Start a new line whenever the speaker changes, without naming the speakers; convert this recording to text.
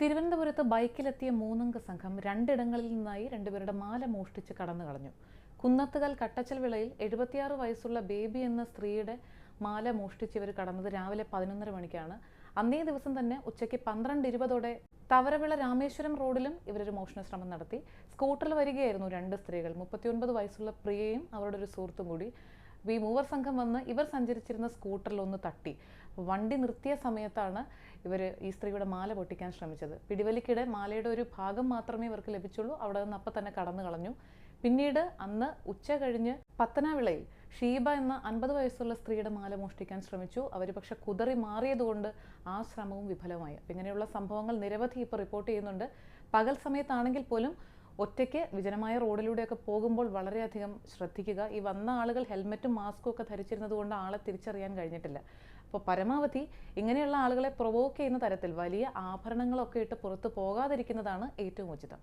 തിരുവനന്തപുരത്ത് ബൈക്കിലെത്തിയ മൂന്നംഗ സംഘം രണ്ടിടങ്ങളിൽ നിന്നായി രണ്ടുപേരുടെ മാല മോഷ്ടിച്ച് കടന്നു കളഞ്ഞു. കുന്നത്തുകൽ കട്ടച്ചൽ വിളയിൽ എഴുപത്തിയാറ് വയസ്സുള്ള ബേബി എന്ന സ്ത്രീയുടെ മാല മോഷ്ടിച്ച് ഇവർ കടന്നത് രാവിലെ പതിനൊന്നര മണിക്കാണ്. അന്നേ ദിവസം തന്നെ ഉച്ചയ്ക്ക് പന്ത്രണ്ട് ഇരുപതോടെ തവരവിള രാമേശ്വരം റോഡിലും ഇവരൊരു മോഷണ ശ്രമം നടത്തി. സ്കൂട്ടറിൽ വരികയായിരുന്നു രണ്ട് സ്ത്രീകൾ. മുപ്പത്തിയൊൻപത് വയസ്സുള്ള പ്രിയയും അവരുടെ ഒരു സുഹൃത്തും കൂടി ഈ മൂവർ സംഘം വന്ന് ഇവർ സഞ്ചരിച്ചിരുന്ന സ്കൂട്ടറിൽ ഒന്ന് തട്ടി. വണ്ടി നിർത്തിയ സമയത്താണ് ഇവർ ഈ സ്ത്രീയുടെ മാല പൊട്ടിക്കാൻ ശ്രമിച്ചത്. പിടിവലിക്കിടെ മാലയുടെ ഒരു ഭാഗം മാത്രമേ ഇവർക്ക് ലഭിച്ചുള്ളൂ. അവിടെ നിന്ന് അപ്പം തന്നെ കടന്നു കളഞ്ഞു. പിന്നീട് അന്ന് ഉച്ച കഴിഞ്ഞ് പത്തനാവിളയിൽ ഷീബ എന്ന അൻപത് വയസ്സുള്ള സ്ത്രീയുടെ മാല മോഷ്ടിക്കാൻ ശ്രമിച്ചു. അവർ പക്ഷെ കുതറി മാറിയതുകൊണ്ട് ആ ശ്രമവും വിഫലമായി. ഇങ്ങനെയുള്ള സംഭവങ്ങൾ നിരവധി ഇപ്പോൾ റിപ്പോർട്ട് ചെയ്യുന്നുണ്ട്. പകൽ സമയത്താണെങ്കിൽ പോലും ഒറ്റയ്ക്ക് വിജനമായ റോഡിലൂടെയൊക്കെ പോകുമ്പോൾ വളരെയധികം ശ്രദ്ധിക്കുക. ഈ വന്ന ആളുകൾ ഹെൽമെറ്റും മാസ്കും ഒക്കെ ധരിച്ചിരുന്നത് കൊണ്ട് ആളെ തിരിച്ചറിയാൻ കഴിഞ്ഞിട്ടില്ല. അപ്പോൾ പരമാവധി ഇങ്ങനെയുള്ള ആളുകളെ പ്രൊവോക്ക് ചെയ്യുന്ന തരത്തിൽ വലിയ ആഭരണങ്ങളൊക്കെ ഇട്ട് പുറത്ത് പോകാതിരിക്കുന്നതാണ് ഏറ്റവും ഉചിതം.